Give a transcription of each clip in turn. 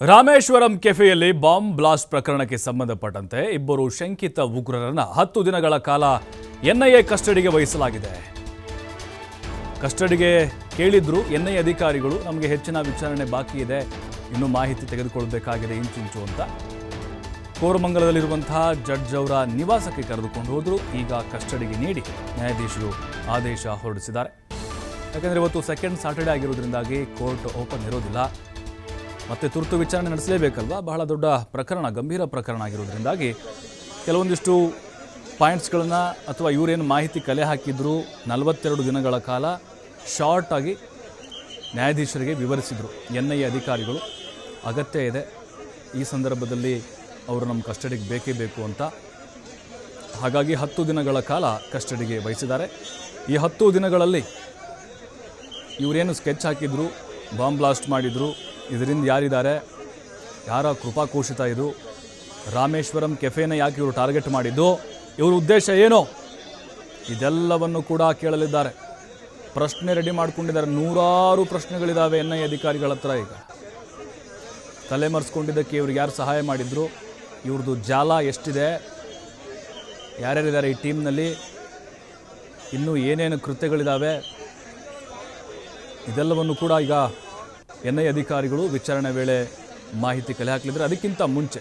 Rameswaram ಕೆಫೆಯಲ್ಲಿ bomb blast ಪ್ರಕರಣಕ್ಕೆ ಸಂಬಂಧಪಟ್ಟಂತೆ ಇಬ್ಬರು ಶಂಕಿತ ಉಗ್ರರನ್ನ ಹತ್ತು ದಿನಗಳ ಕಾಲ ಎನ್ಐಎ ಕಸ್ಟಡಿಗೆ ವಹಿಸಲಾಗಿದೆ. ಕಸ್ಟಡಿಗೆ ಕೇಳಿದ್ರು ಎನ್ಐಎ ಅಧಿಕಾರಿಗಳು ನಮಗೆ ಹೆಚ್ಚಿನ ವಿಚಾರಣೆ ಬಾಕಿ ಇದೆ. ಇನ್ನೂ ಮಾಹಿತಿ ತೆಗೆದುಕೊಳ್ಳಬೇಕಾಗಿದೆ ಇಂಚಿಂಚು ಅಂತ. ಕೋರಮಂಗಲದಲ್ಲಿರುವಂತಹ ಜಡ್ಜ್ ಅವರ ನಿವಾಸಕ್ಕೆ ಕರೆದುಕೊಂಡು ಹೋದ್ರು. ಈಗ ಕಸ್ಟಡಿಗೆ ನೀಡಿ ನ್ಯಾಯಾಧೀಶರು ಆದೇಶ ಹೊರಡಿಸಿದ್ದಾರೆ. ಯಾಕೆಂದರೆ ಇವತ್ತು ಸೆಕೆಂಡ್ ಸಾಟರ್ಡೆ ಆಗಿರೋದ್ರಿಂದಾಗಿ ಕೋರ್ಟ್ ಓಪನ್ ಇರೋದಿಲ್ಲ. ಮತ್ತೆ ತುರ್ತು ವಿಚಾರಣೆ ನಡೆಸಲೇಬೇಕಲ್ವಾ? ಬಹಳ ದೊಡ್ಡ ಪ್ರಕರಣ, ಗಂಭೀರ ಪ್ರಕರಣ ಆಗಿರೋದ್ರಿಂದಾಗಿ ಕೆಲವೊಂದಿಷ್ಟು ಪಾಯಿಂಟ್ಸ್ಗಳನ್ನು ಅಥವಾ ಇವರೇನು ಮಾಹಿತಿ ಕಲೆ ಹಾಕಿದ್ರು ನಲವತ್ತೆರಡು ದಿನಗಳ ಕಾಲ ಶಾರ್ಟ್ ಆಗಿ ನ್ಯಾಯಾಧೀಶರಿಗೆ ವಿವರಿಸಿದರು. ಎನ್ ಐ ಎ ಅಧಿಕಾರಿಗಳು, ಅಗತ್ಯ ಇದೆ. ಈ ಸಂದರ್ಭದಲ್ಲಿ ಅವರು ನಮ್ಮ ಕಸ್ಟಡಿಗೆ ಬೇಕೇ ಬೇಕು ಅಂತ. ಹಾಗಾಗಿ ಹತ್ತು ದಿನಗಳ ಕಾಲ ಕಸ್ಟಡಿಗೆ ವಹಿಸಿದ್ದಾರೆ. ಈ ಹತ್ತು ದಿನಗಳಲ್ಲಿ ಇವರೇನು ಸ್ಕೆಚ್ ಹಾಕಿದ್ರು, ಬಾಂಬ್ ಬ್ಲಾಸ್ಟ್ ಮಾಡಿದ್ರು ಇದರಿಂದ ಯಾರಿದ್ದಾರೆ? ಯಾರ ಕೃಪಾಕೋಶಿತ ಇದು? ರಾಮೇಶ್ವರಂ ಕೆಫೆನ ಯಾಕೆ ಇವರು ಟಾರ್ಗೆಟ್ ಮಾಡಿದ್ದು? ಇವರ ಉದ್ದೇಶ ಏನು? ಇದೆಲ್ಲವನ್ನು ಕೂಡ ಕೇಳಲಿದ್ದಾರೆ. ಪ್ರಶ್ನೆ ರೆಡಿ ಮಾಡ್ಕೊಂಡಿದ್ದಾರೆ. ನೂರಾರು ಪ್ರಶ್ನೆಗಳಿದ್ದಾವೆ ಎನ್ ಐ ಅಧಿಕಾರಿಗಳ ಹತ್ರ ಈಗ. ತಲೆಮರೆಸ್ಕೊಂಡಿದ್ದಕ್ಕೆ ಇವ್ರಿಗೆ ಯಾರು ಸಹಾಯ ಮಾಡಿದ್ರು? ಇವ್ರದ್ದು ಜಾಲ ಎಷ್ಟಿದೆ? ಯಾರ್ಯಾರಿದ್ದಾರೆ ಈ ಟೀಮ್ನಲ್ಲಿ? ಇನ್ನೂ ಏನೇನು ಕೃತ್ಯಗಳಿದ್ದಾವೆ ಇದೆಲ್ಲವನ್ನು ಕೂಡ ಈಗ ಎನ್ ಐ ಅಧಿಕಾರಿಗಳು ವಿಚಾರಣೆ ವೇಳೆ ಮಾಹಿತಿ ಕಲೆ ಹಾಕಲಿದ್ರೆ ಅದಕ್ಕಿಂತ ಮುಂಚೆ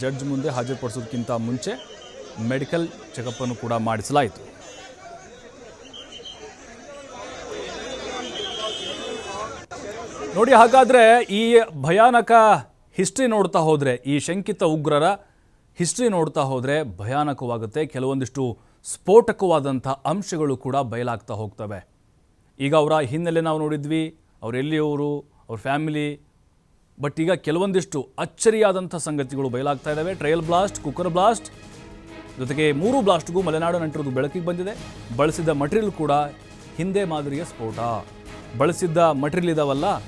ಜಡ್ಜ್ ಮುಂದೆ ಹಾಜರುಪಡಿಸೋದಕ್ಕಿಂತ ಮುಂಚೆ ಮೆಡಿಕಲ್ ಚೆಕಪ್ಪನ್ನು ಕೂಡ ಮಾಡಿಸಲಾಯಿತು. ನೋಡಿ, ಹಾಗಾದರೆ ಈ ಭಯಾನಕ ಹಿಸ್ಟ್ರಿ ನೋಡ್ತಾ ಹೋದರೆ, ಈ ಶಂಕಿತ ಉಗ್ರರ ಹಿಸ್ಟ್ರಿ ನೋಡ್ತಾ ಹೋದರೆ ಭಯಾನಕವಾಗುತ್ತೆ. ಕೆಲವೊಂದಿಷ್ಟು ಸ್ಫೋಟಕವಾದಂಥ ಅಂಶಗಳು ಕೂಡ ಬಯಲಾಗ್ತಾ ಹೋಗ್ತವೆ. ಈಗ ಅವರ ಹಿನ್ನೆಲೆ ನಾವು ನೋಡಿದ್ವಿ. ಅವರೆಲ್ಲಿಯವರು ಅವ್ರ ಫ್ಯಾಮಿಲಿ. ಬಟ್ ಈಗ ಕೆಲವೊಂದಿಷ್ಟು ಅಚ್ಚರಿಯಾದಂಥ ಸಂಗತಿಗಳು ಬಯಲಾಗ್ತಾ ಇದ್ದಾವೆ ಟ್ರಯಲ್ ಬ್ಲಾಸ್ಟ್, ಕುಕ್ಕರ್ ಬ್ಲಾಸ್ಟ್. ಜೊತೆಗೆ ಮೂರು ಬ್ಲಾಸ್ಟ್ಗೂ ಮಲೆನಾಡು ನಂಟಿರೋದು ಬೆಳಕಿಗೆ ಬಂದಿದೆ. ಬಳಸಿದ ಮಟೀರಿಯಲ್ ಕೂಡ ಹಿಂದೆ ಮಾದರಿಯ ಸ್ಫೋಟ. ಬಳಸಿದ್ದ ಮಟೀರಿಯಲ್ ಇದಾವಲ್ಲ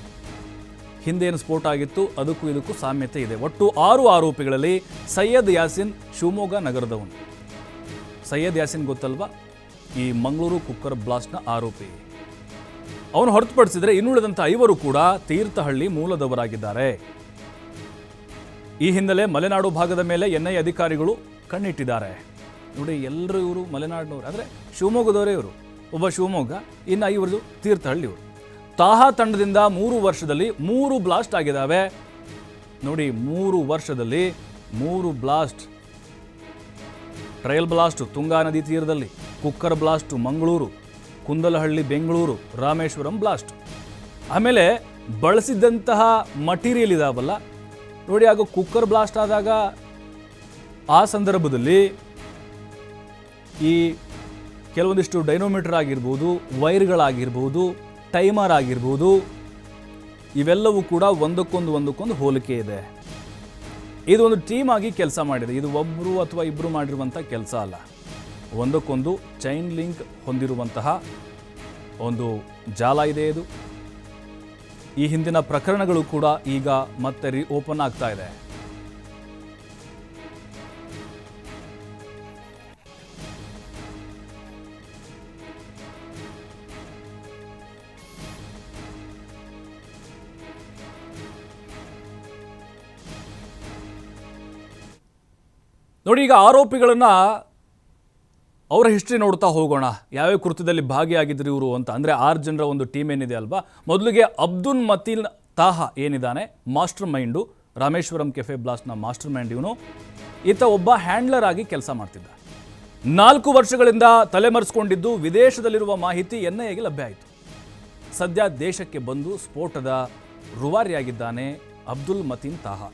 ಹಿಂದೆ ಏನು ಸ್ಫೋಟ ಆಗಿತ್ತು, ಅದಕ್ಕೂ ಇದಕ್ಕೂ ಸಾಮ್ಯತೆ ಇದೆ. ಒಟ್ಟು ಆರು ಆರೋಪಿಗಳಲ್ಲಿ ಸೈಯದ್ ಯಾಸಿನ್ ಶಿವಮೊಗ್ಗ ನಗರದವನು. ಸೈಯದ್ ಯಾಸಿನ್ ಗೊತ್ತಲ್ವಾ? ಈ ಮಂಗಳೂರು ಕುಕ್ಕರ್ ಬ್ಲಾಸ್ಟ್ನ ಆರೋಪಿ. ಅವನು ಹೊರತುಪಡಿಸಿದರೆ ಇನ್ನುಳಿದಂಥ ಐವರು ಕೂಡ ತೀರ್ಥಹಳ್ಳಿ ಮೂಲದವರಾಗಿದ್ದಾರೆ. ಈ ಹಿನ್ನೆಲೆ ಮಲೆನಾಡು ಭಾಗದ ಮೇಲೆ ಎನ್ಐ ಅಧಿಕಾರಿಗಳು ಕಣ್ಣಿಟ್ಟಿದ್ದಾರೆ. ನೋಡಿ ಎಲ್ಲರೂ ಇವರು ಮಲೆನಾಡಿನವರು. ಅಂದರೆ ಶಿವಮೊಗ್ಗದವರೇ ಇವರು. ಒಬ್ಬ ಶಿವಮೊಗ್ಗ, ಇನ್ನು ಐವರದು ತೀರ್ಥಹಳ್ಳಿ ಇವರು. ತಾಹಾ ತಂಡದಿಂದ ಮೂರು ವರ್ಷದಲ್ಲಿ ಮೂರು ಬ್ಲಾಸ್ಟ್ ಆಗಿದ್ದಾವೆ. ನೋಡಿ, ಮೂರು ವರ್ಷದಲ್ಲಿ ಮೂರು ಬ್ಲಾಸ್ಟ್. ಟ್ರಯಲ್ ಬ್ಲಾಸ್ಟು ತುಂಗಾ ನದಿ ತೀರದಲ್ಲಿ, cooker blast Mangaluru. Kundalahalli, Bengaluru, Rameshwaram blast ಆಮೇಲೆ ಬಳಸಿದಂತಹ ಮಟೀರಿಯಲ್ ಇದಾವಲ್ಲ? ನೋಡಿ ಆಗ ಕುಕ್ಕರ್ ಬ್ಲಾಸ್ಟ್ ಆದಾಗ ಆ ಸಂದರ್ಭದಲ್ಲಿ ಈ ಕೆಲವೊಂದಿಷ್ಟು ಡೈನೋಮೀಟರ್ ಆಗಿರ್ಬೋದು ವೈರ್ಗಳಾಗಿರ್ಬೋದು ಟೈಮರ್ ಆಗಿರ್ಬೋದು, ಇವೆಲ್ಲವೂ ಕೂಡ ಒಂದಕ್ಕೊಂದು ಒಂದಕ್ಕೊಂದು ಹೋಲಿಕೆ ಇದೆ. ಇದು ಒಂದು ಟೀಮ್ ಆಗಿ ಕೆಲಸ ಮಾಡಿದೆ. ಇದು ಒಬ್ಬರು ಅಥವಾ ಇಬ್ಬರು ಮಾಡಿರುವಂಥ ಕೆಲಸ ಅಲ್ಲ. ಒಂದಕ್ಕೊಂದು ಚೈನ್ ಲಿಂಕ್ ಹೊಂದಿರುವಂತಹ ಒಂದು ಜಾಲ ಇದೆ ಇದು. ಈ ಹಿಂದಿನ ಪ್ರಕರಣಗಳು ಕೂಡ ಈಗ ಮತ್ತೆ ರಿ ಓಪನ್ ಆಗ್ತಾ ಇದೆ. ನೋಡಿ ಈಗ ಆರೋಪಿಗಳನ್ನ ಅವರ ಹಿಸ್ಟ್ರಿ ನೋಡ್ತಾ ಹೋಗೋಣ. ಯಾವ್ಯಾವ ಕೃತ್ಯದಲ್ಲಿ ಭಾಗಿಯಾಗಿದ್ರು ಇವರು ಅಂತ. ಅಂದರೆ ಆರು ಜನರ ಒಂದು ಟೀಮ್ ಏನಿದೆ ಅಲ್ವಾ? ಮೊದಲಿಗೆ ಅಬ್ದುಲ್ ಮತೀನ್ ತಾಹಾ ಏನಿದ್ದಾನೆ? ಮಾಸ್ಟರ್ ಮೈಂಡು ರಾಮೇಶ್ವರಂ ಕೆಫೆ ಬ್ಲಾಸ್ಟ್ನ ಮಾಸ್ಟರ್ ಮೈಂಡ್ ಇವನು. ಈತ ಒಬ್ಬ ಹ್ಯಾಂಡ್ಲರ್ ಆಗಿ ಕೆಲಸ ಮಾಡ್ತಿದ್ದ. ನಾಲ್ಕು ವರ್ಷಗಳಿಂದ ತಲೆಮರೆಸ್ಕೊಂಡಿದ್ದು ವಿದೇಶದಲ್ಲಿರುವ ಮಾಹಿತಿ ಎನ್ ಐಗೆ ಲಭ್ಯ ಆಯಿತು. ಸದ್ಯ ದೇಶಕ್ಕೆ ಬಂದು ಸ್ಫೋಟದ ರುವಾರಿಯಾಗಿದ್ದಾನೆ ಅಬ್ದುಲ್ ಮತೀನ್ ತಾಹಾ.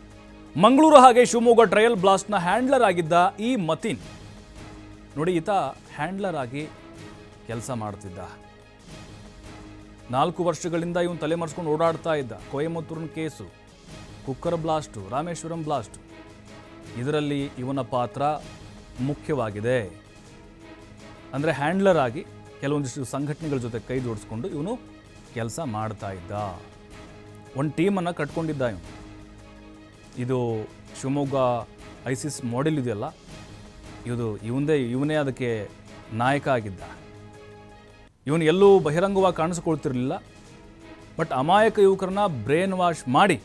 ಮಂಗಳೂರು ಹಾಗೆ ಶಿವಮೊಗ್ಗ ಟ್ರಯಲ್ ಬ್ಲಾಸ್ಟ್ನ ಹ್ಯಾಂಡ್ಲರ್ ಆಗಿದ್ದ ಈ ಮತೀನ್. ನೋಡಿ, ಈತ ಹ್ಯಾಂಡ್ಲರ್ ಆಗಿ ಕೆಲಸ ಮಾಡ್ತಿದ್ದ. ನಾಲ್ಕು ವರ್ಷಗಳಿಂದ ಇವನು ತಲೆಮರೆಸ್ಕೊಂಡು ಓಡಾಡ್ತಾ ಇದ್ದ. ಕೊಯಮತ್ತೂರಿನ case, cooker blast, Rameshwaram blast. ಇದರಲ್ಲಿ ಇವನ ಪಾತ್ರ ಮುಖ್ಯವಾಗಿದೆ. ಅಂದರೆ ಹ್ಯಾಂಡ್ಲರ್ ಆಗಿ ಕೆಲವೊಂದಿಷ್ಟು ಸಂಘಟನೆಗಳ ಜೊತೆ ಕೈ ಜೋಡಿಸ್ಕೊಂಡು ಇವನು ಕೆಲಸ ಮಾಡ್ತಾ ಇದ್ದ. ಒಂದು ಟೀಮನ್ನು ಕಟ್ಕೊಂಡಿದ್ದ ಇವನು. ಇದು ಶಿವಮೊಗ್ಗ ಐಸಿಸ್ ಮಾಡೆಲ್ ಇದೆಯಲ್ಲ ಇದು ಇವಂದೇ, ಇವನೇ ಅದಕ್ಕೆ ನಾಯಕ ಆಗಿದ್ದ. ಇವನು ಎಲ್ಲೂ ಬಹಿರಂಗವಾಗಿ ಕಾಣಿಸ್ಕೊಳ್ತಿರಲಿಲ್ಲ. ಬಟ್ ಅಮಾಯಕ ಯುವಕರನ್ನ ಬ್ರೇನ್ ವಾಶ್ ಮಾಡಿ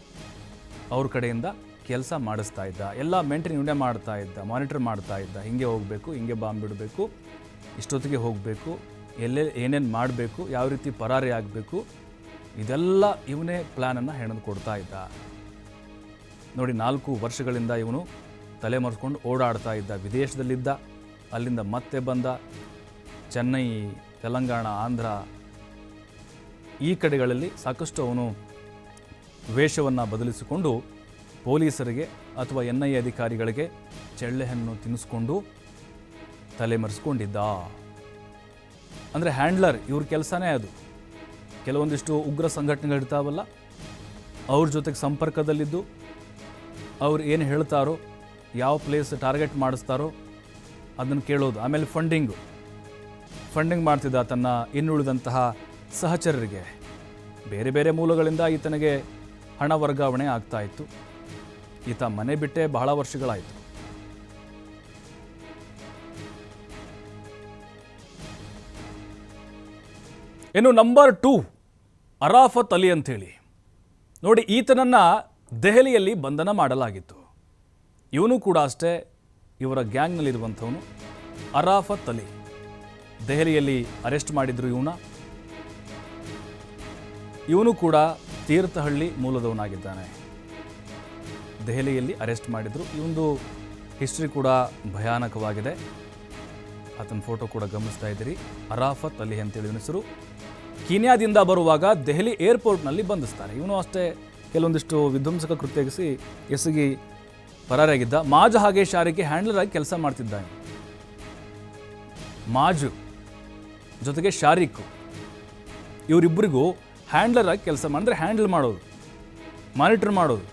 ಅವ್ರ ಕಡೆಯಿಂದ ಕೆಲಸ ಮಾಡಿಸ್ತಾ ಇದ್ದ. ಎಲ್ಲ ಮೇಂಟೈನ್ ಇವನೇ ಮಾಡ್ತಾ ಇದ್ದ, ಮಾನಿಟರ್ ಮಾಡ್ತಾ ಇದ್ದ. ಹಿಂಗೆ ಹೋಗಬೇಕು, ಹಿಂಗೆ ಬಾಂಬ್ ಬಿಡಬೇಕು, ಇಷ್ಟೊತ್ತಿಗೆ ಹೋಗಬೇಕು ಎಲ್ಲೇ ಏನೇನು ಮಾಡಬೇಕು, ಯಾವ ರೀತಿ ಪರಾರಿ ಆಗಬೇಕು, ಇದೆಲ್ಲ ಇವನೇ ಪ್ಲ್ಯಾನನ್ನು ಹೆಣೆದು ಕೊಡ್ತಾ ಇದ್ದ. ನೋಡಿ, ನಾಲ್ಕು ವರ್ಷಗಳಿಂದ ಇವನು ತಲೆ ಮರೆಸ್ಕೊಂಡು ಓಡಾಡ್ತಾ ಇದ್ದ ವಿದೇಶದಲ್ಲಿದ್ದ, ಅಲ್ಲಿಂದ ಮತ್ತೆ ಬಂದ ಚೆನ್ನೈ, ತೆಲಂಗಾಣ, ಆಂಧ್ರ, ಈ ಕಡೆಗಳಲ್ಲಿ ಸಾಕಷ್ಟು ಅವನು ವೇಷವನ್ನು ಬದಲಿಸಿಕೊಂಡು ಪೊಲೀಸರಿಗೆ ಅಥವಾ ಎನ್ ಐ ಅಧಿಕಾರಿಗಳಿಗೆ ಚೆಳ್ಳೆಯನ್ನು ತಿನ್ನಿಸ್ಕೊಂಡು ತಲೆಮರೆಸ್ಕೊಂಡಿದ್ದ. ಅಂದರೆ ಹ್ಯಾಂಡ್ಲರ್ ಇವ್ರ ಕೆಲಸನೇ ಅದು. ಕೆಲವೊಂದಿಷ್ಟು ಉಗ್ರ ಸಂಘಟನೆಗಳಿರ್ತಾವಲ್ಲ, ಅವ್ರ ಜೊತೆಗೆ ಸಂಪರ್ಕದಲ್ಲಿದ್ದು, ಅವ್ರು ಏನು ಹೇಳ್ತಾರೋ ಯಾವ ಪ್ಲೇಸ್ ಟಾರ್ಗೆಟ್ ಮಾಡಿಸ್ತಾರೋ ಅದನ್ನು ಕೇಳೋದು. ಆಮೇಲೆ ಫಂಡಿಂಗು ಫಂಡಿಂಗ್ ಮಾಡ್ತಿದ್ದ ತನ್ನ ಇನ್ನುಳಿದಂತಹ ಸಹಚರರಿಗೆ. ಬೇರೆ ಬೇರೆ ಮೂಲಗಳಿಂದ ಈತನಿಗೆ ಹಣ ವರ್ಗಾವಣೆ ಆಗ್ತಾ ಇತ್ತು. ಈತ ಮನೆ ಬಿಟ್ಟೆ ಬಹಳ ವರ್ಷಗಳಾಯಿತು. ಇನ್ನು ನಂಬರ್ ಟೂ ಅರಾಫತ್ ಅಲಿ ಅಂಥೇಳಿ ನೋಡಿ, ಈತನನ್ನು ದೆಹಲಿಯಲ್ಲಿ ಬಂಧನ ಮಾಡಲಾಗಿತ್ತು. ಇವನು ಕೂಡ ಅಷ್ಟೇ ಇವರ ಗ್ಯಾಂಗ್ನಲ್ಲಿರುವಂಥವನು ಅರಾಫತ್ ಅಲಿ. ದೆಹಲಿಯಲ್ಲಿ ಅರೆಸ್ಟ್ ಮಾಡಿದ್ರು ಇವನ. ಇವನು ಕೂಡ ತೀರ್ಥಹಳ್ಳಿ ಮೂಲದವನಾಗಿದ್ದಾನೆ. ದೆಹಲಿಯಲ್ಲಿ ಅರೆಸ್ಟ್ ಮಾಡಿದ್ರು. ಇವೊಂದು ಹಿಸ್ಟ್ರಿ ಕೂಡ ಭಯಾನಕವಾಗಿದೆ. ಆತನ ಫೋಟೋ ಕೂಡ ಗಮನಿಸ್ತಾ ಇದ್ದೀರಿ. ಅರಾಫತ್ ಅಲಿ ಅಂತೇಳಿ ಇವನ ಹೆಸರು. ಕೀನ್ಯಾದಿಂದ ಬರುವಾಗ ದೆಹಲಿ ಏರ್ಪೋರ್ಟ್ನಲ್ಲಿ ಬಂಧಿಸ್ತಾರೆ. ಇವನು ಅಷ್ಟೇ ಕೆಲವೊಂದಿಷ್ಟು ವಿಧ್ವಂಸಕ ಕೃತ್ಯಗಿಸಿ ಎಸಗಿ ಎಸಗಿ ಪರಾರಿಯಾಗಿದ್ದ ಮಾಜು ಹಾಗೆ ಶಾರಿಗೆ ಹ್ಯಾಂಡ್ಲರ್ ಆಗಿ ಕೆಲಸ ಮಾಡ್ತಿದ್ದಾನೆ. ಮಾಜು ಜೊತೆಗೆ ಶಾರಿಕ್. ಇವರಿಬ್ಬರಿಗೂ ಹ್ಯಾಂಡ್ಲರ್ ಆಗಿ ಕೆಲಸ ಮಾಡಿದ್ರೆ ಹ್ಯಾಂಡಲ್ ಮಾಡೋದು, ಮಾನಿಟರ್ ಮಾಡೋದು,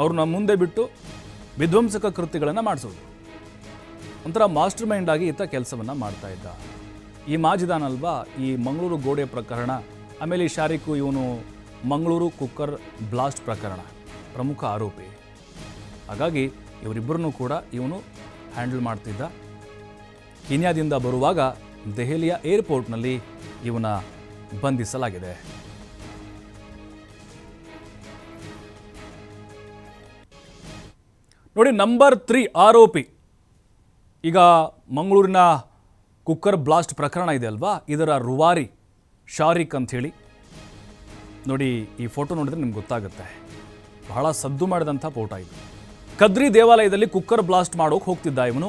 ಅವ್ರನ್ನ ಮುಂದೆ ಬಿಟ್ಟು ವಿಧ್ವಂಸಕ ಕೃತ್ಯಗಳನ್ನು ಮಾಡಿಸೋದು. ಒಂಥರ ಮಾಸ್ಟರ್ ಮೈಂಡ್ ಆಗಿ ಈತ ಕೆಲಸವನ್ನು ಮಾಡ್ತಾ ಇದ್ದ. ಈ ಮಾಜಿದಾನಲ್ವಾ ಈ ಮಂಗಳೂರು ಗೋಡೆ ಪ್ರಕರಣ, ಆಮೇಲೆ ಈ ಶಾರಿಕು ಇವನು ಮಂಗಳೂರು ಕುಕ್ಕರ್ ಬ್ಲಾಸ್ಟ್ ಪ್ರಕರಣ, ಪ್ರಮುಖ ಆರೋಪಿ. ಹಾಗಾಗಿ ಇವರಿಬ್ಬರನ್ನೂ ಕೂಡ ಇವನು ಹ್ಯಾಂಡಲ್ ಮಾಡ್ತಿದ್ದ. ಕೀನ್ಯಾದಿಂದ ಬರುವಾಗ ದೆಹಲಿಯ ಏರ್ಪೋರ್ಟ್ನಲ್ಲಿ ಇವನ ಬಂಧಿಸಲಾಗಿದೆ. ನೋಡಿ, ನಂಬರ್ ತ್ರೀ ಆರೋಪಿ. ಈಗ ಮಂಗಳೂರಿನ ಕುಕ್ಕರ್ ಬ್ಲಾಸ್ಟ್ ಪ್ರಕರಣ ಇದೆ ಅಲ್ವಾ? ಇದರ ರುವಾರಿ ಶಾರಿಕ್ ಅಂಥೇಳಿ. ನೋಡಿ, ಈ ಫೋಟೋ ನೋಡಿದ್ರೆ ನಿಮ್ಗೆ ಗೊತ್ತಾಗುತ್ತೆ. ಬಹಳ ಸದ್ದು ಮಾಡಿದಂಥ ಫೋಟೋ ಇದು. ಕದ್ರಿ ದೇವಾಲಯದಲ್ಲಿ ಕುಕ್ಕರ್ ಬ್ಲಾಸ್ಟ್ ಮಾಡೋಕೆ ಹೋಗ್ತಿದ್ದ ಇವನು.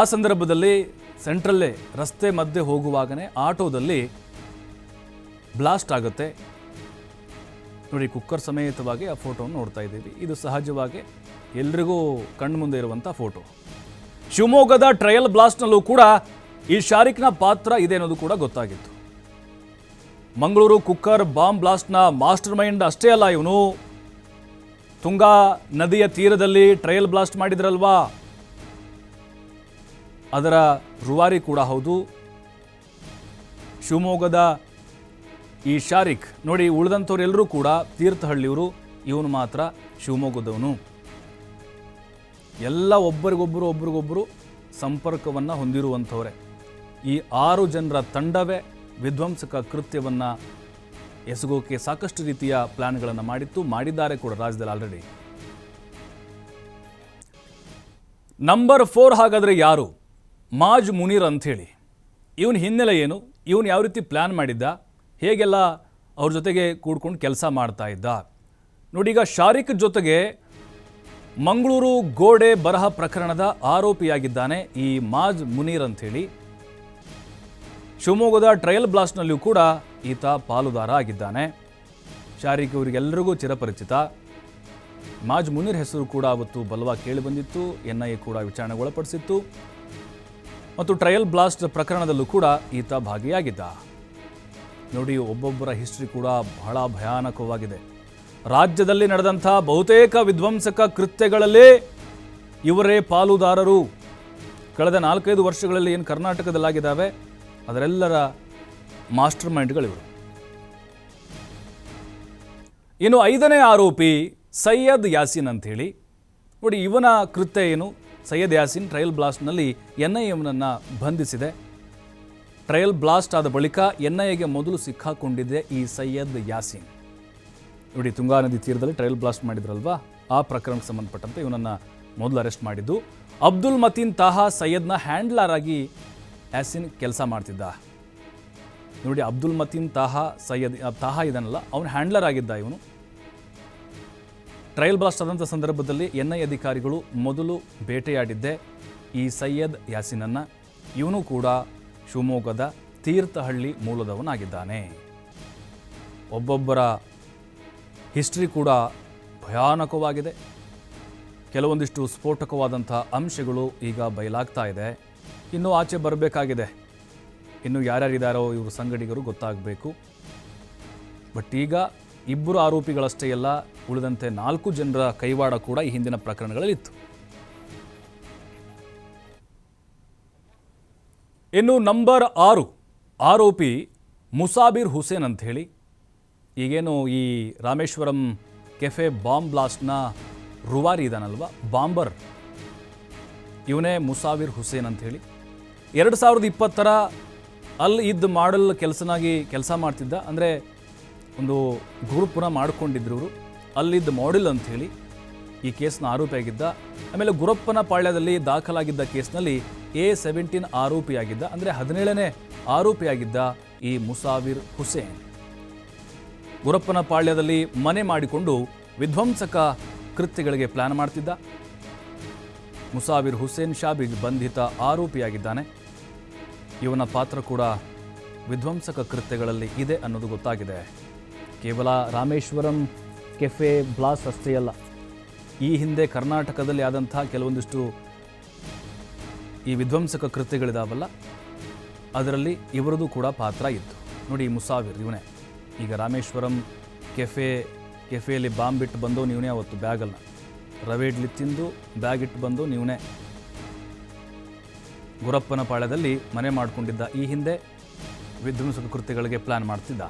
ಆ ಸಂದರ್ಭದಲ್ಲಿ ಸೆಂಟ್ರಲ್ಲೇ ರಸ್ತೆ ಮಧ್ಯೆ ಹೋಗುವಾಗನೇ ಆಟೋದಲ್ಲಿ ಬ್ಲಾಸ್ಟ್ ಆಗುತ್ತೆ. ನೋಡಿ, ಕುಕ್ಕರ್ ಸಮೇತವಾಗಿ ಆ ಫೋಟೋವನ್ನು ನೋಡ್ತಾ ಇದ್ದೀವಿ. ಇದು ಸಹಜವಾಗಿ ಎಲ್ರಿಗೂ ಕಣ್ಣು ಮುಂದೆ ಇರುವಂಥ ಫೋಟೋ. ಶಿವಮೊಗ್ಗದ ಟ್ರಯಲ್ ಬ್ಲಾಸ್ಟ್ನಲ್ಲೂ ಕೂಡ ಈ ಶಾರಿಕ್ನ ಪಾತ್ರ ಇದೆ ಅನ್ನೋದು ಕೂಡ ಗೊತ್ತಾಗಿತ್ತು. ಮಂಗಳೂರು ಕುಕ್ಕರ್ ಬಾಂಬ್ ಬ್ಲಾಸ್ಟ್ನ ಮಾಸ್ಟರ್ ಮೈಂಡ್ ಅಷ್ಟೇ ಅಲ್ಲ ಇವನು. ತುಂಗಾ ನದಿಯ ತೀರದಲ್ಲಿ ಟ್ರಯಲ್ ಬ್ಲಾಸ್ಟ್ ಮಾಡಿದ್ರಲ್ವಾ? ಅದರ ರುವಾರಿ ಕೂಡ ಹೌದು. ಶಿವಮೊಗ್ಗದ ಈ ಶಾರಿಕ್ ನೋಡಿ ಉಳಿದಂಥವ್ರೆಲ್ಲರೂ ಕೂಡ ತೀರ್ಥಹಳ್ಳಿಯವರು ಇವನು ಮಾತ್ರ ಶಿವಮೊಗ್ಗದವನು. ಎಲ್ಲ ಒಬ್ಬರಿಗೊಬ್ಬರು ಒಬ್ರಿಗೊಬ್ಬರು ಸಂಪರ್ಕವನ್ನು ಹೊಂದಿರುವಂಥವ್ರೆ. ಈ ಆರು ಜನರ ತಂಡವೇ ವಿಧ್ವಂಸಕ ಕೃತ್ಯವನ್ನು ಎಸಗೋಕೆ ಸಾಕಷ್ಟು ರೀತಿಯ ಪ್ಲಾನ್ಗಳನ್ನು ಮಾಡಿತ್ತು, ಮಾಡಿದ್ದಾರೆ ಕೂಡ ರಾಜ್ಯದಲ್ಲಿ ಆಲ್ರೆಡಿ ನಂಬರ್ ಫೋರ್ ಹಾಗಾದರೆ ಯಾರು? ಮಾಜ್ ಮುನೀರ್ ಅಂಥೇಳಿ. ಇವನ ಹಿನ್ನೆಲೆ ಏನು? ಇವನು ಯಾವ ರೀತಿ ಪ್ಲ್ಯಾನ್ ಮಾಡಿದ್ದ? ಹೇಗೆಲ್ಲ ಅವ್ರ ಜೊತೆಗೆ ಕೂಡ್ಕೊಂಡು ಕೆಲಸ ಮಾಡ್ತಾ ಇದ್ದ? ನೋಡಿ, ಈಗ ಶಾರಿಕ್ ಜೊತೆಗೆ ಮಂಗಳೂರು ಗೋಡೆ ಬರಹ ಪ್ರಕರಣದ ಆರೋಪಿಯಾಗಿದ್ದಾನೆ ಈ ಮಾಜ್ ಮುನೀರ್ ಅಂಥೇಳಿ. ಶಿವಮೊಗ್ಗದ ಟ್ರಯಲ್ ಬ್ಲಾಸ್ಟ್ನಲ್ಲಿಯೂ ಕೂಡ ಈತ ಪಾಲುದಾರ ಆಗಿದ್ದಾನೆ. ಶಾರಿಕ್ ಇವರಿಗೆಲ್ಲರಿಗೂ ಚಿರಪರಿಚಿತ. ಮಾಜ್ ಮುನೀರ್ ಹೆಸರು ಕೂಡ ಅವತ್ತು ಬಲವಾಗಿ ಕೇಳಿಬಂದಿತ್ತು ಎನ್ ಐ ಎ ಕೂಡ ವಿಚಾರಣೆಗೆ ಒಳಪಡಿಸಿತ್ತು ಮತ್ತು ಟ್ರಯಲ್ ಬ್ಲಾಸ್ಟ್ ಪ್ರಕರಣದಲ್ಲೂ ಕೂಡ ಈತ ಭಾಗಿಯಾಗಿದ್ದ. ನೋಡಿ, ಒಬ್ಬೊಬ್ಬರ ಹಿಸ್ಟ್ರಿ ಕೂಡ ಬಹಳ ಭಯಾನಕವಾಗಿದೆ. ರಾಜ್ಯದಲ್ಲಿ ನಡೆದಂಥ ಬಹುತೇಕ ವಿಧ್ವಂಸಕ ಕೃತ್ಯಗಳಲ್ಲೇ ಇವರೇ ಪಾಲುದಾರರು. ಕಳೆದ ನಾಲ್ಕೈದು ವರ್ಷಗಳಲ್ಲಿ ಏನು ಕರ್ನಾಟಕದಲ್ಲಾಗಿದ್ದಾವೆ, ಅದರೆಲ್ಲರ ಮಾಸ್ಟರ್ ಮೈಂಡ್ಗಳಿವರು ಇನ್ನು ಐದನೇ ಆರೋಪಿ ಸೈಯದ್ ಯಾಸೀನ್ ಅಂಥೇಳಿ. ನೋಡಿ, ಇವನ ಕೃತ್ಯ ಏನು? ಸೈಯದ್ ಯಾಸೀನ್ ಟ್ರಯಲ್ ಬ್ಲಾಸ್ಟ್ನಲ್ಲಿ ಎನ್ ಐ ಎಮ್ನನ್ನು ಬಂಧಿಸಿದೆ. ಟ್ರಯಲ್ ಬ್ಲಾಸ್ಟ್ ಆದ ಬಳಿಕ ಎನ್ ಐ ಎಗೆ ಮೊದಲು ಸಿಕ್ಕಾಕೊಂಡಿದ್ದೆ ಈ ಸೈಯದ್ ಯಾಸೀನ್. ನೋಡಿ, ತುಂಗಾ ನದಿ ತೀರದಲ್ಲಿ ಟ್ರಯಲ್ ಬ್ಲಾಸ್ಟ್ ಮಾಡಿದ್ರಲ್ವಾ? ಆ ಪ್ರಕರಣಕ್ಕೆ ಸಂಬಂಧಪಟ್ಟಂತೆ ಇವನನ್ನು ಮೊದಲು ಅರೆಸ್ಟ್ ಮಾಡಿದ್ದು. ಅಬ್ದುಲ್ ಮತೀನ್ ತಾಹಾ ಸೈಯದ್ನ ಹ್ಯಾಂಡ್ಲರ್ ಆಗಿ ಯಾಸಿನ್ ಕೆಲಸ ಮಾಡ್ತಿದ್ದ. ನೋಡಿ, ಅಬ್ದುಲ್ ಮತೀನ್ ತಾಹಾ ಸೈಯದ್ ತಾಹಾ ಇದನ್ನಲ್ಲ ಅವನು ಹ್ಯಾಂಡ್ಲರ್ ಆಗಿದ್ದ ಇವನು. ಟ್ರಯಲ್ ಬ್ಲಾಸ್ಟ್ ಆದಂಥ ಸಂದರ್ಭದಲ್ಲಿ ಎನ್ ಐ ಅಧಿಕಾರಿಗಳು ಮೊದಲು ಬೇಟೆಯಾಡಿದ್ದೆ ಈ ಸೈಯದ್ ಯಾಸಿನನ್ನು. ಇವನು ಕೂಡ ಶಿವಮೊಗ್ಗದ ತೀರ್ಥಹಳ್ಳಿ ಮೂಲದವನಾಗಿದ್ದಾನೆ. ಒಬ್ಬೊಬ್ಬರ ಹಿಸ್ಟ್ರಿ ಕೂಡ ಭಯಾನಕವಾಗಿದೆ. ಕೆಲವೊಂದಿಷ್ಟು ಸ್ಫೋಟಕವಾದಂಥ ಅಂಶಗಳು ಈಗ ಬಯಲಾಗ್ತಾ ಇದೆ. ಇನ್ನೂ ಆಚೆ ಬರಬೇಕಾಗಿದೆ. ಇನ್ನು ಯಾರ್ಯಾರಿದ್ದಾರೋ ಇವರು ಸಂಗಡಿಗರು ಗೊತ್ತಾಗಬೇಕು. ಬಟ್ ಈಗ ಇಬ್ಬರು ಆರೋಪಿಗಳಷ್ಟೇ ಅಲ್ಲ ಉಳಿದಂತೆ ನಾಲ್ಕು ಜನರ ಕೈವಾಡ ಕೂಡ ಈ ಹಿಂದಿನ ಪ್ರಕರಣಗಳಲ್ಲಿತ್ತು. ಇನ್ನು ನಂಬರ್ ಆರು ಆರೋಪಿ ಮುಸಾಬಿರ್ ಹುಸೇನ್ ಅಂತ ಹೇಳಿ. ಈಗೇನು ಈ ರಾಮೇಶ್ವರಂ ಕೆಫೆ ಬಾಂಬ್ ಬ್ಲಾಸ್ಟ್ನ ರುವಾರಿ ಇದಾನಲ್ವ? ಬಾಂಬರ್. ಇವನೇ ಮುಸಾವಿರ್ ಹುಸೇನ್ ಅಂತ ಹೇಳಿ. ಎರಡು ಸಾವಿರದ ಇಪ್ಪತ್ತರ ಅಲ್ಲಿ ಇದ್ದ ಮಾಡಲ್ ಕೆಲಸನಾಗಿ ಕೆಲಸ ಮಾಡ್ತಿದ್ದ. ಅಂದರೆ ಒಂದು ಗುರುಪುರ ಮಾಡ್ಕೊಂಡಿದ್ರು ಅವರು ಅಲ್ಲಿದ್ದ ಮಾಡೆಲ್ ಹೇಳಿ ಈ ಕೇಸ್ನ ಆರೋಪಿಯಾಗಿದ್ದ ಆಮೇಲೆ ಗುರಪ್ಪನ ಪಾಳ್ಯದಲ್ಲಿ ದಾಖಲಾಗಿದ್ದ ಕೇಸ್ನಲ್ಲಿ ಎ ಸೆವೆಂಟೀನ್ ಆರೋಪಿಯಾಗಿದ್ದ ಅಂದರೆ ಹದಿನೇಳನೇ ಆರೋಪಿಯಾಗಿದ್ದ ಈ ಮುಸಾವಿರ್ ಹುಸೇನ್. ಗುರಪ್ಪನ ಪಾಳ್ಯದಲ್ಲಿ ಮನೆ ಮಾಡಿಕೊಂಡು ವಿಧ್ವಂಸಕ ಕೃತ್ಯಗಳಿಗೆ ಪ್ಲಾನ್ ಮಾಡ್ತಿದ್ದ. ಮುಸಾವಿರ್ ಹುಸೇನ್ ಶಾಬಿಗ್ ಬಂಧಿತ ಆರೋಪಿಯಾಗಿದ್ದಾನೆ. ಇವನ ಪಾತ್ರ ಕೂಡ ವಿಧ್ವಂಸಕ ಕೃತ್ಯಗಳಲ್ಲಿ ಇದೆ ಅನ್ನೋದು ಗೊತ್ತಾಗಿದೆ. ಕೇವಲ ರಾಮೇಶ್ವರಂ ಕೆಫೆ ಬ್ಲಾಸ್ ಅಷ್ಟೇ ಅಲ್ಲ, ಈ ಹಿಂದೆ ಕರ್ನಾಟಕದಲ್ಲಿ ಆದಂಥ ಕೆಲವೊಂದಿಷ್ಟು ಈ ವಿಧ್ವಂಸಕ ಕೃತ್ಯಗಳಿದಾವಲ್ಲ, ಅದರಲ್ಲಿ ಇವರದು ಕೂಡ ಪಾತ್ರ ಇತ್ತು. ನೋಡಿ ಮುಸಾವಿರ್ ಇವನೇ. ಈಗ ರಾಮೇಶ್ವರಂ ಕೆಫೆ, ಕೆಫೆಯಲ್ಲಿ ಬಾಂಬ್ ಇಟ್ಟು ಬಂದು ನೀವನೇ ಅವತ್ತು ಬ್ಯಾಗಲ್ಲ ರವೆ ಇಡ್ಲಿ ತಿಂದು ಬ್ಯಾಗ್ ಇಟ್ಟು ಬಂದು ನೀವನೇ ಗುರಪ್ಪನ ಪಾಳ್ಯದಲ್ಲಿ ಮನೆ ಮಾಡಿಕೊಂಡಿದ್ದ ಈ ಹಿಂದೆ ವಿಧ್ವಂಸಕ ಕೃತ್ಯಗಳಿಗೆ ಪ್ಲಾನ್ ಮಾಡ್ತಿದ್ದ.